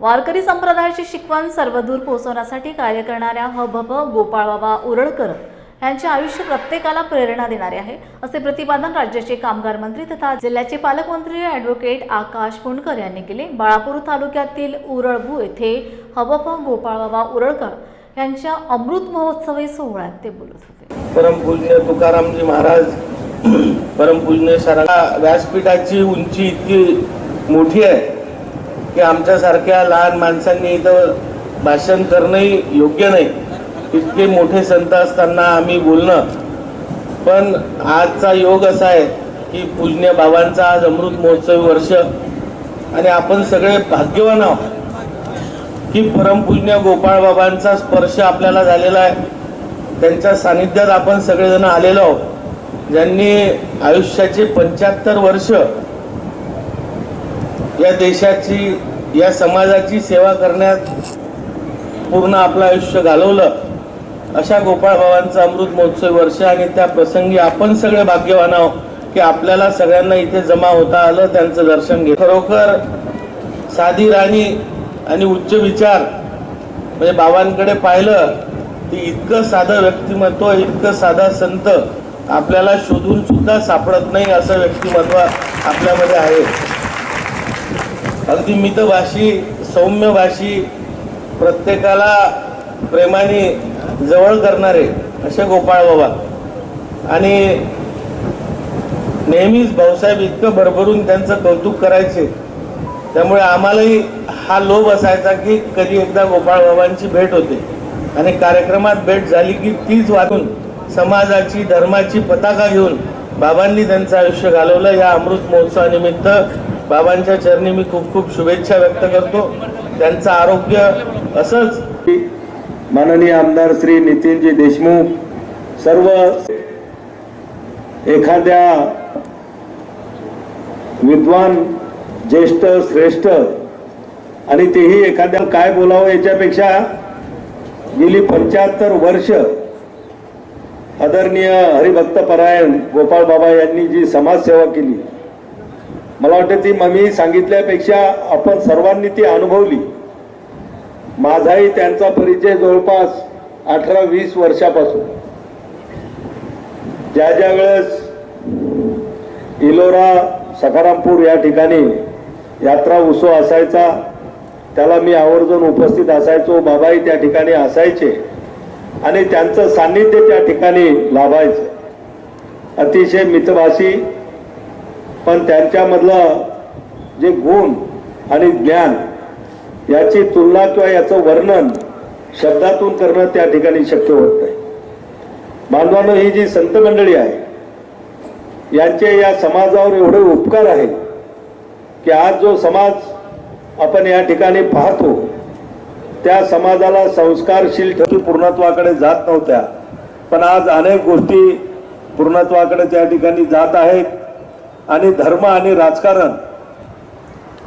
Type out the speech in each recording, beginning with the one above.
वारकरी संप्रदायाची शिकवण सर्वदूर पोहोचवण्यासाठी कार्य करणाऱ्या ह भ गोपाळबाबा उरळकर यांचे आयुष्य प्रत्येकाला प्रेरणा देणारे आहे. असे प्रतिपादन राज्याचे कामगार मंत्री तथा जिल्ह्याचे पालकमंत्री ॲडव्होकेट आकाश पुणकर यांनी केले. बाळापूर तालुक्यातील उरळभू येथे हबप गोपाळबाबा उरळकर यांच्या अमृत महोत्सवी सोहळ्यात ते बोलत होते. परमपूज्य तुकारामजी महाराज परमपूज्य शरणा व्यासपीठाची उंची इतकी मोठी आहे. की आमच्यासारख्या लहान माणसांनी इथं भाषण करणंही योग्य नाही. इतके मोठे संत असताना आम्ही बोलणं. पण आजचा योग असा आहे की पूज्य बाबांचा आज अमृत महोत्सवी वर्ष आणि आपण सगळे भाग्यवान आहोत की परमपूज्य गोपाळ बाबांचा स्पर्श आपल्याला झालेला आहे. त्यांच्या सानिध्यात आपण सगळेजण आलेलो आहोत. ज्यांनी आयुष्याचे पंच्याहत्तर वर्ष या देशाची या समाजाची सेवा करण्यात पूर्ण आपलं आयुष्य घालवलं. अशा गोपाळबाबांचं अमृत महोत्सव वर्ष आणि त्या प्रसंगी आपण सगळे भाग्यवान आहोत की आपल्याला सगळ्यांना इथे जमा होता आलं त्यांचं दर्शन घेत खरोखर साधी राणी आणि उच्च विचार म्हणजे बाबांकडे पाहिलं की इतकं साधं व्यक्तिमत्व इतकं साधा संत आपल्याला शोधून सुद्धा सापडत नाही असं व्यक्तिमत्व आपल्यामध्ये आहे. अगदी मितभाषी सौम्यभाषी प्रत्येकाला प्रेमाने जवळ करणारे असे गोपाळ बाबा. आणि नेहमीच भाऊसाहेब इतकं भरभरून त्यांचं कौतुक करायचे. त्यामुळे आम्हालाही हा लोभ असायचा की कधी एकदा गोपाळ बाबांची भेट होते. आणि कार्यक्रमात भेट झाली की तीच वाचून समाजाची धर्माची पताका घेऊन बाबांनी त्यांचं आयुष्य घालवलं या अमृत महोत्सवानिमित्त बाबांच्या चरणी मी खूप खूप शुभेच्छा व्यक्त करतो. त्यांचं आरोग्य असंच. माननीय आमदार श्री नितीनजी देशमुख सर्व एखाद्या विद्वान ज्येष्ठ श्रेष्ठ आणि तेही एखाद्या काय बोलावं याच्यापेक्षा गेली पंच्याहत्तर वर्ष आदरणीय हरिभक्त परायण गोपाळ बाबा यांनी जी समाजसेवा केली मला वाटतं ती मी सांगितल्यापेक्षा आपण सर्वांनी ती अनुभवली. माझाही त्यांचा परिचय जवळपास अठरा वीस वर्षापासून. ज्या ज्या वेळेस इलोरा सखारामपूर या ठिकाणी यात्रा उत्सव असायचा त्याला मी आवर्जून उपस्थित असायचो बाबाही त्या ठिकाणी असायचे आणि त्यांचं सान्निध्य त्या ठिकाणी लाभायचं. अतिशय मितभाषी पण त्यांच्यामधलं जे गुण आणि ज्ञान याची तुलना किंवा याचं वर्णन शब्दातून करणं त्या ठिकाणी शक्य होत नाही. बांधवानं ही जी संत मंडळी आहे यांचे या समाजावर एवढे उपकार आहेत की आज जो समाज आपण या ठिकाणी पाहतो त्या समाजाला संस्कारशील ठेवून पूर्णत्वाकडे जात नव्हत्या. पण आज अनेक गोष्टी पूर्णत्वाकडे त्या ठिकाणी जात आहेत. आणि धर्म आणि राजकारण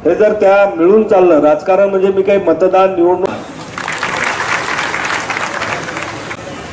हे जर त्या मिळून चाललं राजकारण म्हणजे मी काही मतदान निवडणूक